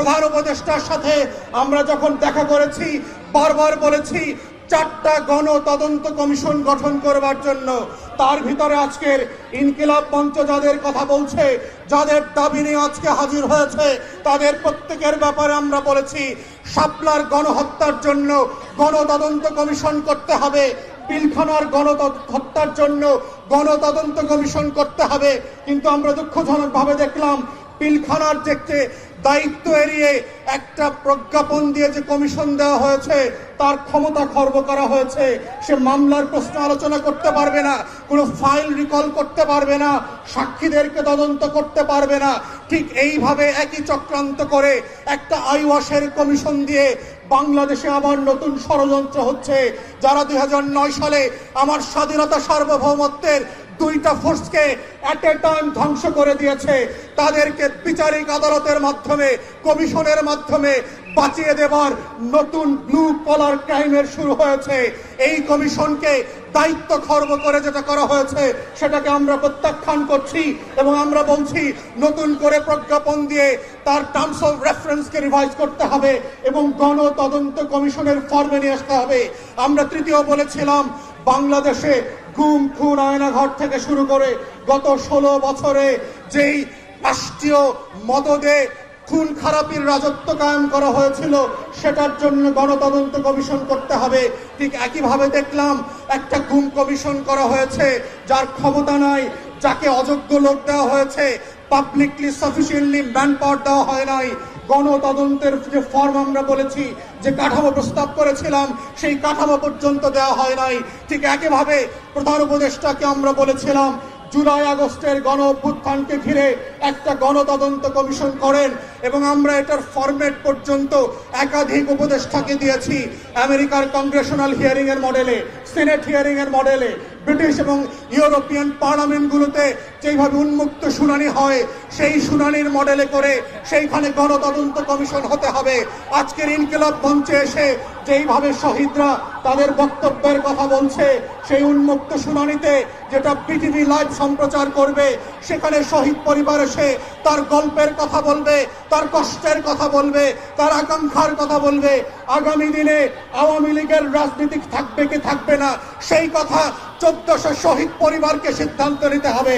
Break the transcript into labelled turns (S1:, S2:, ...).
S1: প্রধান উপদেষ্টার সাথে আমরা যখন দেখা করেছি, বারবার বলেছি, চারটা গণ তদন্ত কমিশন গঠন করবার জন্য। তার ভিতরে আজকের ইনকিলাব মঞ্চ যাদের কথা বলছে, যাদের দাবি নিয়ে আজকে হাজির হয়েছে, তাদের প্রত্যেকের ব্যাপারে আমরা বলেছি, শাপলার গণহত্যার জন্য গণতদন্ত কমিশন করতে হবে, পিলখানার গণ হত্যার জন্য গণতদন্ত কমিশন করতে হবে। কিন্তু আমরা দুঃখজনকভাবে দেখলাম, পিলখানার যে দায়িত্ব এড়িয়ে একটা প্রজ্ঞাপন দিয়ে যে কমিশন দেওয়া হয়েছে, তার ক্ষমতা খর্ব করা হয়েছে, সে মামলার প্রশ্ন আলোচনা করতে পারবে না, কোনো ফাইল রিকল করতে পারবে না, সাক্ষীদেরকে তদন্ত করতে পারবে না। ঠিক এইভাবে একই চক্রান্ত করে একটা আইওয়াশের কমিশন দিয়ে বাংলাদেশে আবার নতুন ষড়যন্ত্র হচ্ছে, যারা দু হাজার নয় সালে আমার স্বাধীনতা সার্বভৌমত্বের দুইটা ফোর্সকে অ্যাট এ টাইম ধ্বংস করে দিয়েছে। তাদেরকে বিচারিক আদালতের মাধ্যমে, কমিশনের মাধ্যমে বাঁচিয়ে দেবার নতুন ব্লু কলার ক্রাইমের শুরু হয়েছে। এই কমিশনকে দায়িত্ব খর্ব করে যেটা করা হয়েছে, সেটাকে আমরা প্রত্যাখ্যান করছি এবং আমরা বলছি, নতুন করে প্রজ্ঞাপন দিয়ে তার টার্মস অফ রেফারেন্সকে রিভাইজ করতে হবে এবং গণ তদন্ত কমিশনের ফর্মে নিয়ে আসতে হবে। আমরা তৃতীয় বলেছিলাম বাংলাদেশে গুম খুন আয়নাঘর থেকে শুরু করে গত ষোলো বছরে যেই রাষ্ট্রীয় মদদে খুন খারাপির রাজত্ব কায়েম করা হয়েছিল, সেটার জন্য গণতদন্ত কমিশন করতে হবে। ঠিক একইভাবে দেখলাম একটা গুম কমিশন করা হয়েছে, যার ক্ষমতা নাই, যাকে অযোগ্য লোক দেওয়া হয়েছে পাবলিকলি সাফিসিয়েন্টলি ম্যান পাওয়ার দেওয়া হয় নাই। গণতদন্তের যে ফর্ম আমরা বলেছি, যে কাঠামো প্রস্তাব করেছিলাম, সেই কাঠামো পর্যন্ত দেওয়া হয় নাই। ঠিক একইভাবে প্রধান উপদেষ্টাকে আমরা বলেছিলাম, জুলাই আগস্টের গণ অভ্যুত্থানকে ঘিরে একটা গণতদন্ত কমিশন করেন এবং আমরা এটার ফরম্যাট পর্যন্ত একাধিক উপদেষ্টাকে দিয়েছি। আমেরিকার কংগ্রেশনাল হিয়ারিং এর মডেলে সিনেট হিয়ারিং এর মডেলে ব্রিটিশ এবং ইউরোপিয়ান পার্লামেন্টগুলোতে যেইভাবে উন্মুক্ত শুনানি হয়, সেই শুনানির মডেলে করে সেইখানে গণতদন্ত কমিশন হতে হবে। আজকের ইনকিলাব মঞ্চে এসে যেইভাবে শহীদরা তাদের বক্তব্যের কথা বলছে, সেই উন্মুক্ত শুনানিতে যেটা পৃথিবী লাইভ সম্প্রচার করবে, সেখানে শহীদ পরিবার এসে তার গল্পের কথা বলবে, তার কষ্টের কথা বলবে, তার আকাঙ্ক্ষার কথা বলবে। আগামী দিনে আওয়ামী লীগের রাজনীতি থাকবে কি থাকবে না, সেই কথা চোদ্দশো শহীদ পরিবারকে সিদ্ধান্ত নিতে হবে।